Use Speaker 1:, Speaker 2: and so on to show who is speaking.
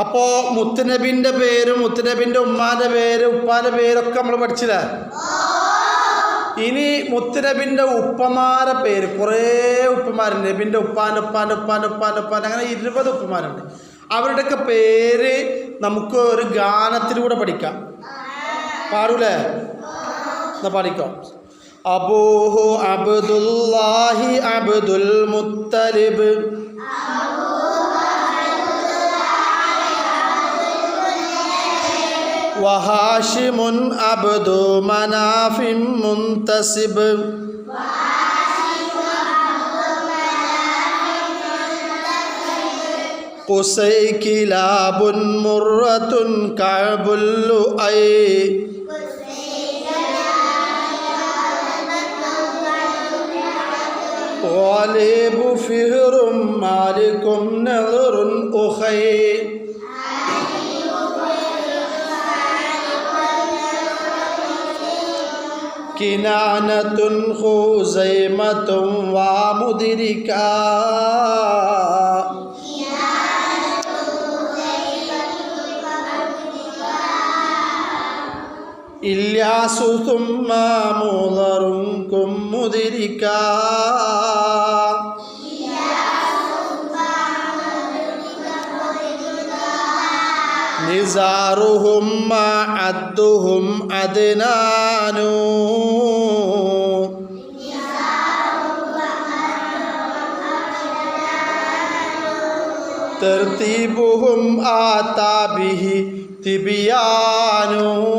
Speaker 1: അപ്പോൾ മുത്തുനബിന്റെ പേര് മുത്തുനബിന്റെ ഉമ്മാന്റെ പേര് ഉപ്പാന്റെ പേരൊക്കെ നമ്മൾ പഠിച്ചില്ലേ? ഇനി മുത്തുനബിന്റെ ഉപ്പമാരെ പേര് കുറേ ഉപ്പമാരുണ്ട്. നബിന്റെ ഉപ്പാന്റെ ഉപ്പാന്റെ ഉപ്പാന്റെ ഉപ്പാന്റെ ഉപ്പാന്റെ അങ്ങനെ ഇരുപത് ഉപ്പമാരുണ്ട്. അവരുടെയൊക്കെ പേര് നമുക്ക് ഒരു ഗാനത്തിലൂടെ പഠിക്കാം. പാടൂലേ? എന്നാ പാടിക്കോ? അബൂഹു അബ്ദുല്ലാഹി അബ്ദുൽ മുത്തലിബ്. وهاشم عبد مناف منتسب. قصي كلاب مرة كعب اللؤي. غليب فهر مالك نظر أخي. كنانة خزيمة ومدركا إلياس ثم مضر مدركا നിസാറുഹും അദ്ദുഹും അദ്നാനു. തർത്തീബുഹും ആതാബിഹി തിബിയാനു.